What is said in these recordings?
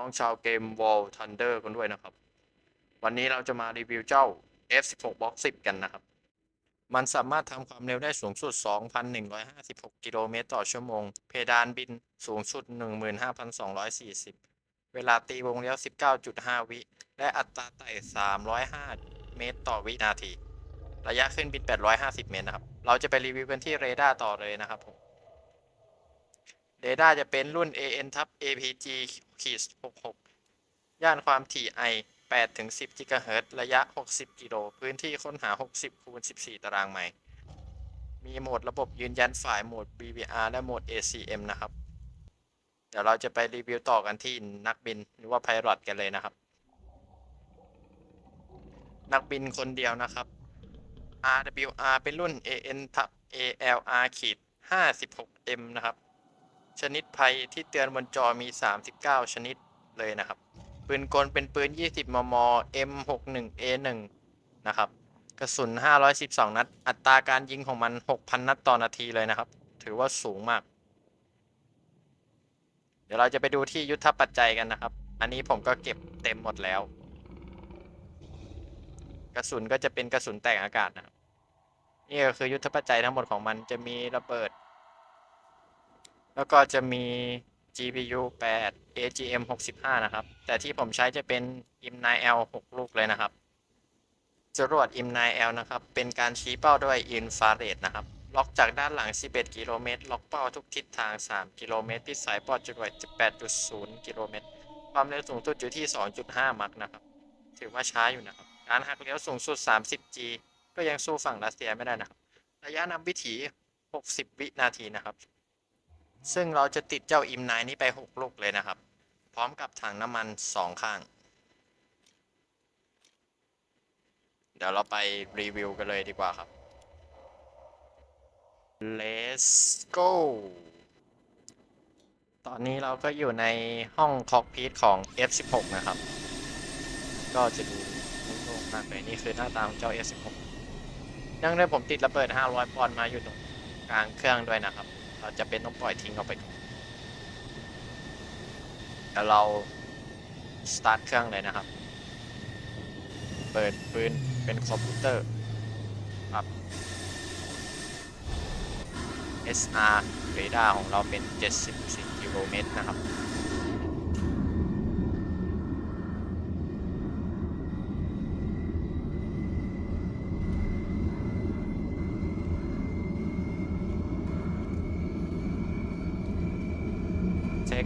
น้องชาวเกม Wall Thunder กันด้วยนะครับ วันนี้เราจะมารีวิวเจ้า F16 Box 10 กันนะครับ มันสามารถทำความเร็วได้สูงสุด 2,156 กิโลเมตรต่อชั่วโมง เพดานบินสูงสุด 15,240 เวลาตีวงเลี้ยว 19.5 วิ และอัตราไต่ 305 เมตรต่อวินาที ระยะขึ้นบิน 850 เมตรนะครับ เราจะไปรีวิวกันที่เรดาร์ต่อเลยนะครับผม เรดาจะเป็นรุ่น AN ทับ APG ขีด66 ย่านความถี่ I 8ถึง10 GHz ระยะ 60 กิโล พื้นที่ค้นหา 60คูณ14 ตารางไมล์มีโหมดระบบยืนยันฝ่ายโหมด BBR และโหมด ACM นะครับ เดี๋ยวเราจะไปรีวิวต่อกันที่นักบินหรือว่า Pilot กันเลยนะครับ นักบินคนเดียวนะครับ RWR เป็นรุ่น AN ทับ ALR ขีด 56M นะครับ ชนิดภัยที่เตือนบนจอมี 39 ชนิดเลยนะครับ ปืนกลเป็นปืน 20 มม M61A1 นะครับ กระสุน 512 นัด อัตราการยิงของมัน 6,000 นัดต่อนาทีเลยนะครับ ถือว่าสูงมาก เดี๋ยวเราจะไปดูที่ยุทธปัจจัยกันนะครับ อันนี้ผมก็เก็บเต็มหมดแล้ว กระสุนก็จะเป็นกระสุนแตกอากาศนะครับนี่ก็คือยุทธปัจจัยทั้งหมดของมันจะมีระเบิด แล้วก็จะมี GPU 8 AGM 65 นะครับ แต่ที่ผมใช้จะเป็น IM9L 6 ลูกเลยนะครับ จรวด IM9L นะครับ เป็นการชี้เป้าด้วยอินฟราเรดนะครับ ล็อกจากด้านหลัง 11 กิโลเมตร ล็อกเป้าทุกทิศทาง 3 กิโลเมตร ที่สายปอดจรวด8.0 กิโลเมตร ความเร็วสูงสุดอยู่ที่ 2.5 มักนะครับ ถือว่าช้าอยู่นะครับ การหักเลี้ยวสูงสุด 30G ก็ยังสู้ฝั่งรัสเซียไม่ได้นะครับ ระยะนำวิถี 60 วินาทีนะครับ ซึ่งเราจะติดเจ้าอิมไนนี้ไป 6 ลูกเลยนะครับ พร้อมกับถังน้ำมัน 2 ข้าง เดี๋ยวเราไปรีวิวกันเลยดีกว่าครับ let's go ตอนนี้เราก็อยู่ในห้องคอกพีทของ F16 นะครับ ก็จะดูโล่งมากเลยนี่คือหน้าตาของเจ้า F16 เนื่องด้วยผมติดระเบิด 500 ปอนด์มาอยู่ตรงกลางเครื่องด้วยนะครับ เราจะเป็นต้องปล่อยทิ้งออกไปก่อนแต่เราสตาร์ทเครื่องเลยนะครับ เปิดปืนเป็นคอมพิวเตอร์ครับ SR เรดาร์ของเราเป็น 74กิโลเมตรนะครับ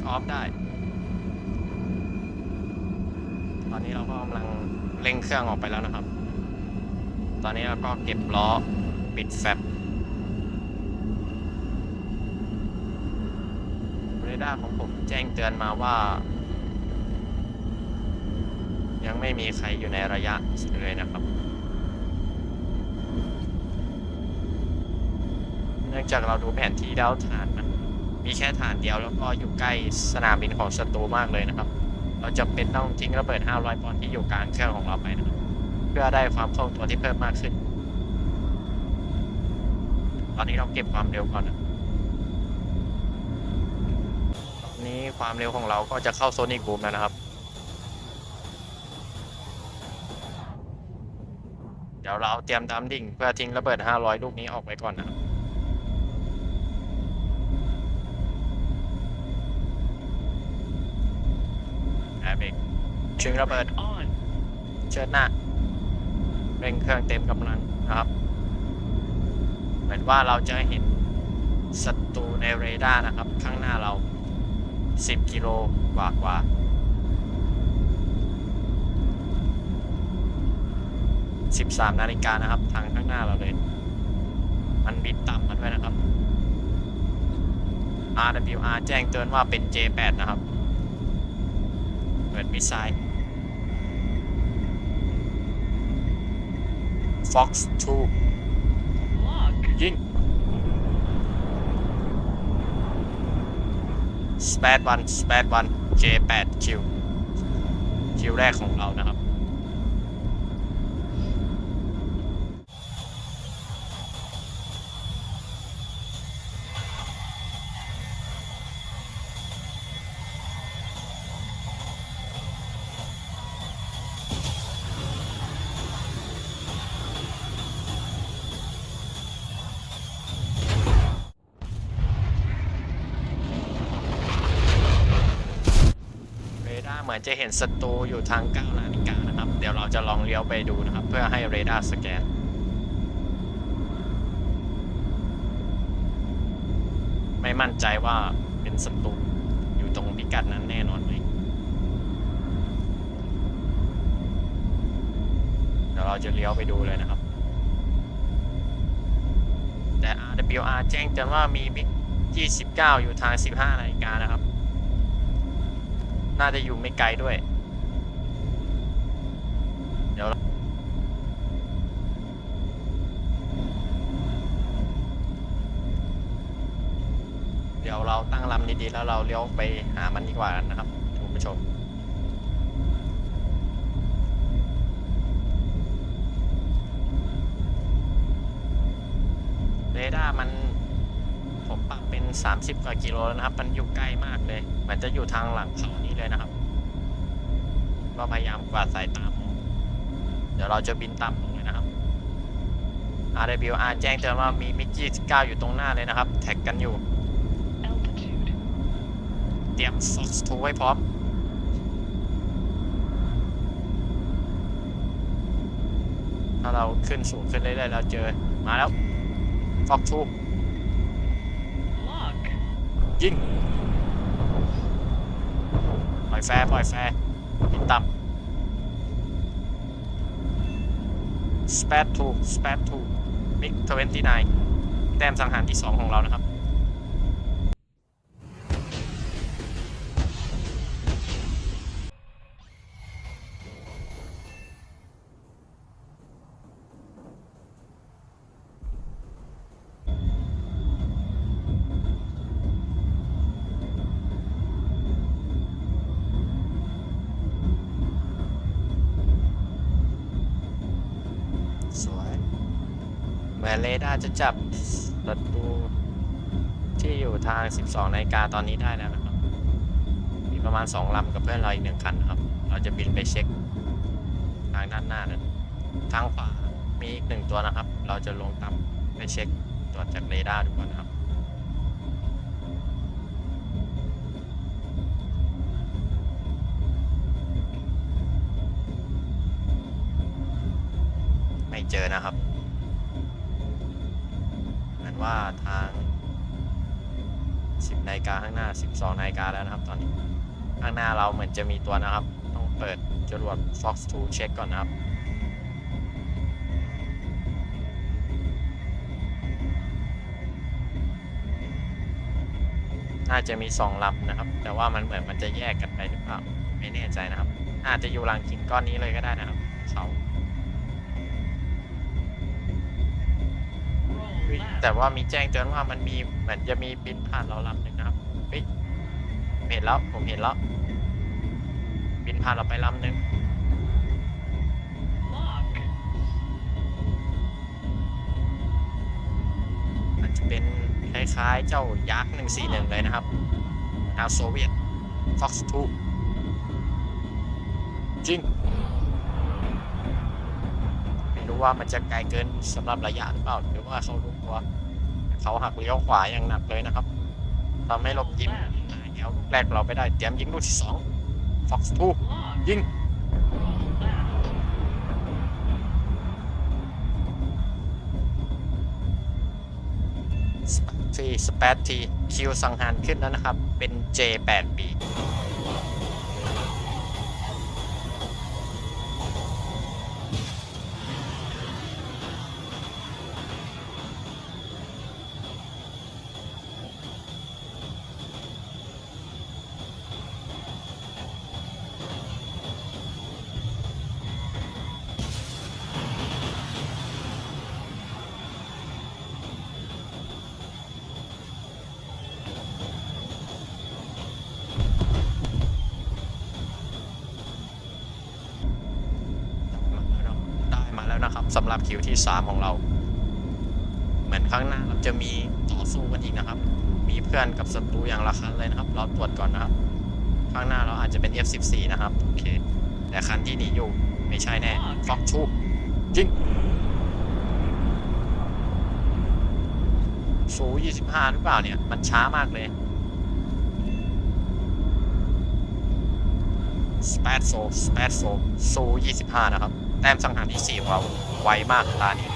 ออฟได้ ตอนนี้เราก็กำลังเร่งเครื่องออกไปแล้วนะครับ ตอนนี้เราก็เก็บล้อปิดแฟบเรดาร์ของผมแจ้งเตือนมาว่า ยังไม่มีใครอยู่ในระยะเลยนะครับเนื่องจากเราดูแผนที่ดาวฐานนะ มีแค่ฐานเดียวแล้วก็อยู่ใกล้สนามบินของศัตรูมากเลยนะครับ เราจะเป็นต้องทิ้งระเบิด 500 ปอนด์ที่อยู่กลางเครื่องของเราไปนะครับ เพื่อได้ความคล่องตัวที่เพิ่มมากขึ้น ตอนนี้เราเก็บความเร็วก่อนนะตอนนี้ความเร็วของเราก็จะเข้าโซนิกูมแล้วนะครับ เดี๋ยวเราเตรียมดัมดิ่งเพื่อทิ้งระเบิด 500 ลูกนี้ออกไปก่อนนะครับ แอร์เบรกชิงระเบิด on. เชิดหน้าเร่งเครื่องเต็มกำลังนะครับ เหมือนว่าเราจะเห็นศัตรูในเรดาร์นะครับ ข้างหน้าเรา 10 กิโลกว่ากว่า13นาฬิกานะครับ ทางข้างหน้าเราเลย มันบินต่ำมาด้วยนะครับ RWR แจ้งเตือนว่าเป็น J8 นะครับ เปิดมิสไซล์ Fox 2ยิง Spad 1 Spad 1 J8 คิวคิวแรกของเรานะครับ เหมือนจะเห็นศัตรูอยู่ทาง9นาฬิกานะครับ เดี๋ยวเราจะลองเลี้ยวไปดูนะครับ เพื่อให้เรดาร์สแกนไม่มั่นใจว่าเป็นศัตรูอยู่ตรงพิกัดนั้นแน่นอนไหมเดี๋ยวเราจะเลี้ยวไปดูเลยนะครับ แต่ RWR แจ้งเตือนว่ามีมิก29 อยู่ทาง 15นาฬิกานะครับ น่าจะอยู่ไม่ไกลด้วย เดี๋ยวเราเดี๋ยวเราตั้งลำดีๆแล้วเราเลี้ยวไปหามันดีกว่านะครับคุณผู้ชมเรดาร์มัน 30กว่ากิโลแล้วนะครับ มันอยู่ใกล้มากเลยมันจะอยู่ทางหลังเขานี้เลยนะครับ ก็พยายามกวาดสายตามองเดี๋ยวเราจะบินต่ำลงเลยนะครับ RWR แจ้งเตือนว่ามีมิก29อยู่ตรงหน้าเลยนะครับ แท็กกันอยู่ Altitude. เตรียม Fox 2ไว้พร้อมถ้าเราขึ้นสูงขึ้นเรื่อยๆเราเจอมาแล้ว Fox 2 Lock. ยิงปล่อยแฟร์ปล่อยแฟร์บินต่ำสเปดทูสเปดทูมิกทเวนตี้ไนแต้มสังหารที่ 2 ของเรานะครับ มือนเรดาร์จะจับศัตรูที่อยู่ทาง 12นาฬิกาตอนนี้ได้แล้วนะครับ มีประมาณ 2ลำกับเพื่อนเราอีกหนึ่งคันครับ เราจะบินไปเช็ค ทางด้านหน้านั้นทางขวา มีอีกหนึ่งตัวนะครับ เราจะลงต่ำไปเช็คตรวจจากเรดาร์ดูก่อนนะครับไม่เจอนะครับ ว่าทาง 10นาฬิกาข้างหน้า 12นาฬิกาแล้วนะครับ ตอนนี้ ข้างหน้าเราเหมือนจะมีตัวนะครับ ต้องเปิดจรวด Fox 2 เช็คก่อนนะครับน่าจะมีสองลำนะครับ แต่ว่ามันเหมือนมันจะแยกกันไปหรือเปล่า ไม่แน่ใจนะครับ อาจจะอยู่หลังหินก้อนนี้เลยก็ได้นะครับเขา แต่ว่ามีแจ้งเตือนว่ามันมีเหมือนจะมีบินผ่านเราลำหนึ่งนะครับเฮ้ยผมเห็นแล้วผมเห็นแล้วบินผ่านเราไปลำหนึ่งมันจะเป็นคล้ายๆเจ้ายักษ์141เลยนะครับทางโซเวียต Fox 2จริงไม่รู้ว่ามันจะไกลเกินสำหรับระยะหรือเปล่าหรือว่าเขารู้ วเขาหักเลี้ยวขวาอย่างหนักเลยนะครับทำให้เรายิงแนวลูกแรกเราไปได้เตรียมยิงลูกที่2 Fox 2 Lock. ยิงทีสเปซทีคิวสังหารขึ้นแล้วนะครับ เป็น J8B นะครับสำหรับคิวที่ 3 ของเรา เหมือนข้างหน้าเราจะมีต่อสู้กันอีกนะครับ มีเพื่อนกับศัตรูอย่างละคันเลยนะครับ เราตรวจก่อนนะครับ ข้างหน้าเราอาจจะเป็น F14 นะครับโอเค แต่คันที่หนีอยู่ไม่ใช่แน่ฟอกชูยิงสู25หรือเปล่าเนี่ย มันช้ามากเลยสเปซโซสเปซโซโซ25นะครับ แต้มสังหารที่4ของเราไวมากตานี้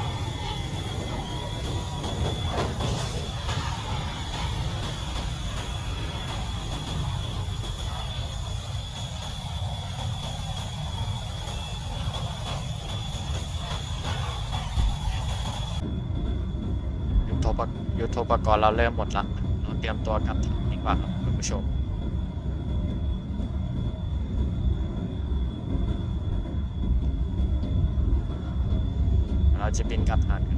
ยุทโธปกยุทโธปกรณ์เราเริ่มหมดละเราเตรียมตัวกลับฐานดีกว่าครับคุณผู้ชม จะเป็นกลับฐานกัน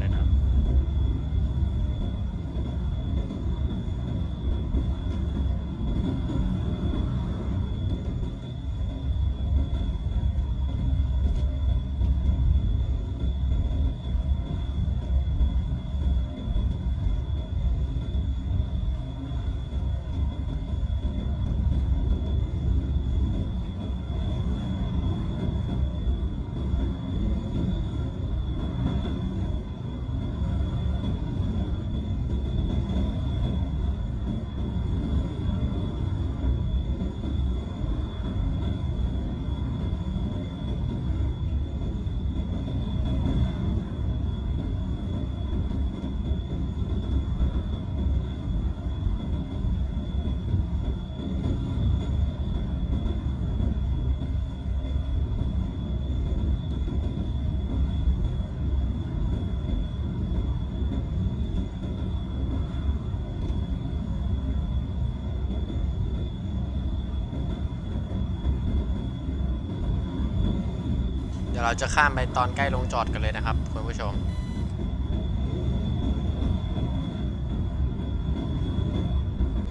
ดี๋ยวเราจะข้ามไปตอนใกล้ลงจอดกันเลยนะครับคุณผู้ชม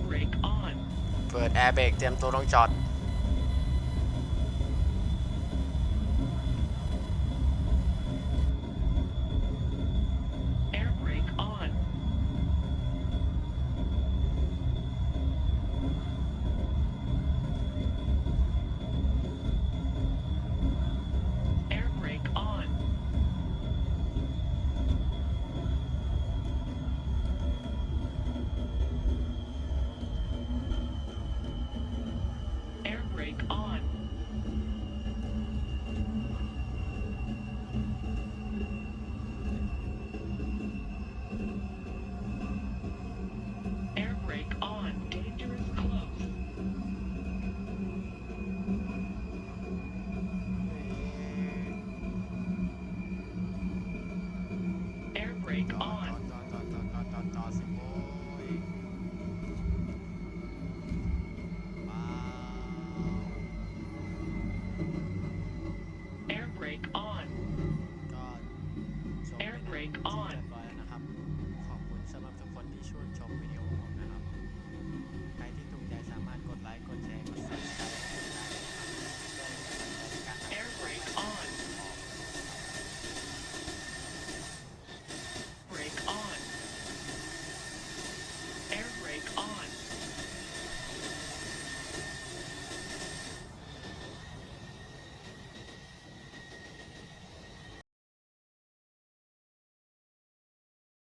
Brake on. เปิดแอร์เบรกเตรียมตัวลงจอด